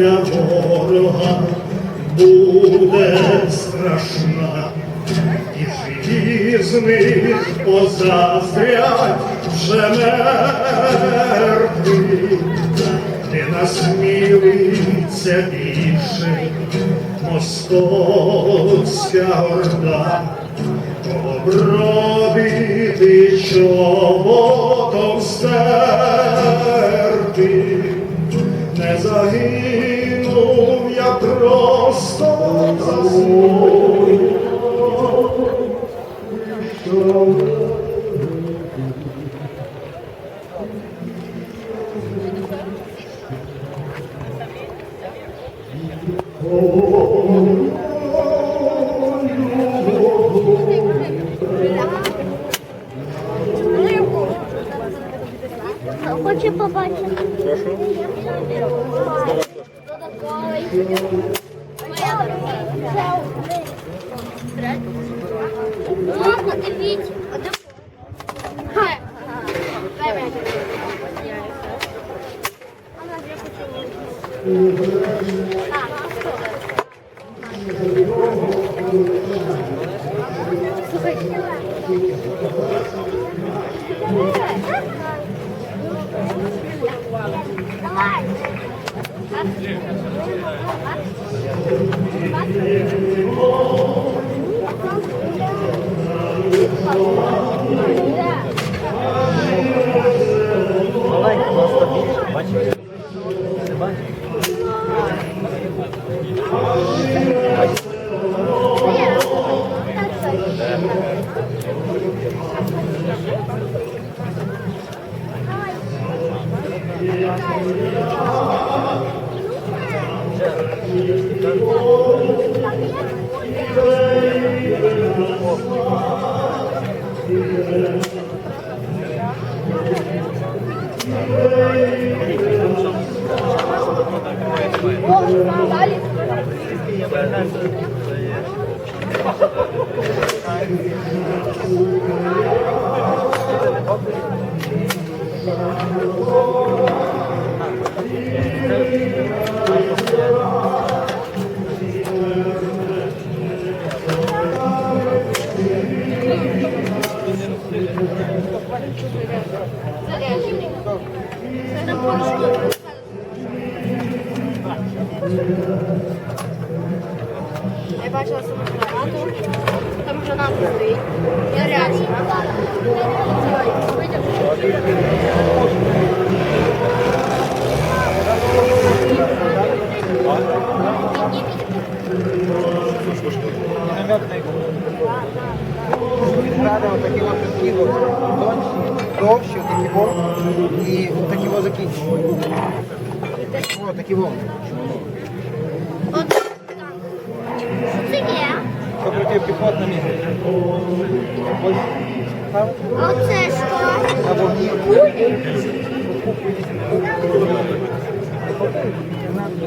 Для ворога буде страшна, і живі з них позаздрять вже мертві, не насмілиться більше московська орда, обробити чоботом стерти. Хочу побачити. Прошу. Додатковий. Мама, дивіть. Хай. Дай мені. Вона вже хотіла. А, Слухай. Давай. Маленька, просто більше. Бачите? Отакі от тонші, довші, отакі во, і такі. Це протипіхотна. А це що? або. Кулі?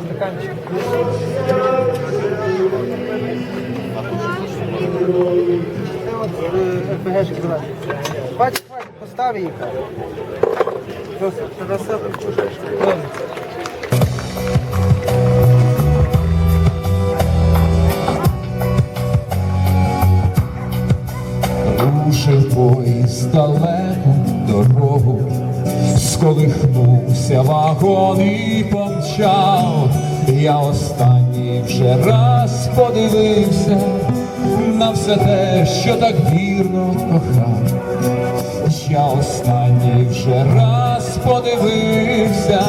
Стаканчик. Е, РПГшки давай. Бачиш, їх. Далеку дорогу, сколихнувся вагон і помчав. Я останній вже раз подивився на все те, що так вірно кохав. Я останній вже раз подивився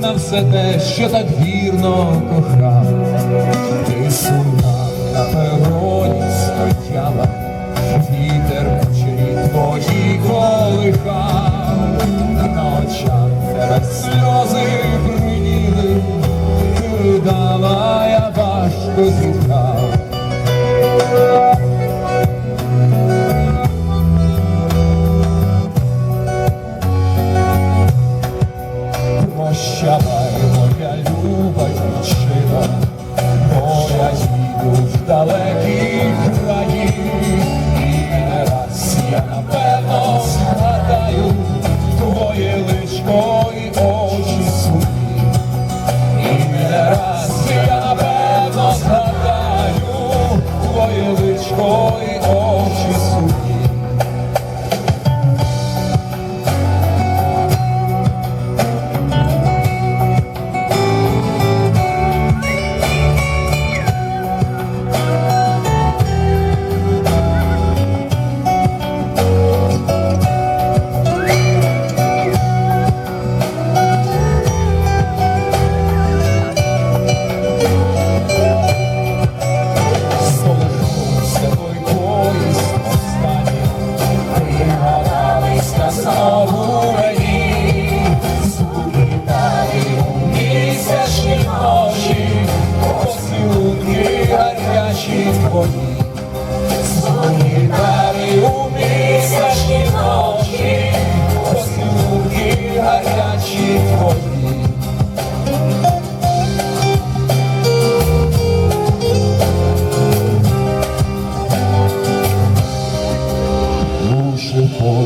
на все те, що так вірно кохав. Ти сумна на колихав, на очах тебе сльози приніли, ридала, я важко зітхав. more.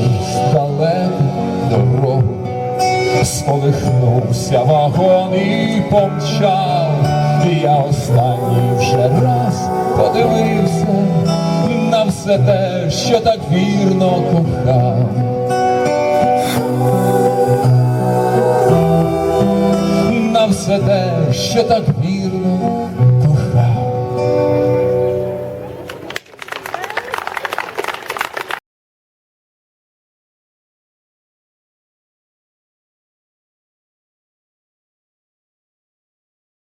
в далеку дорогу, сколихнувся вагон і помчав, і я останній вже раз подивився на все те, що так вірно кохав. На все те, що так вірно.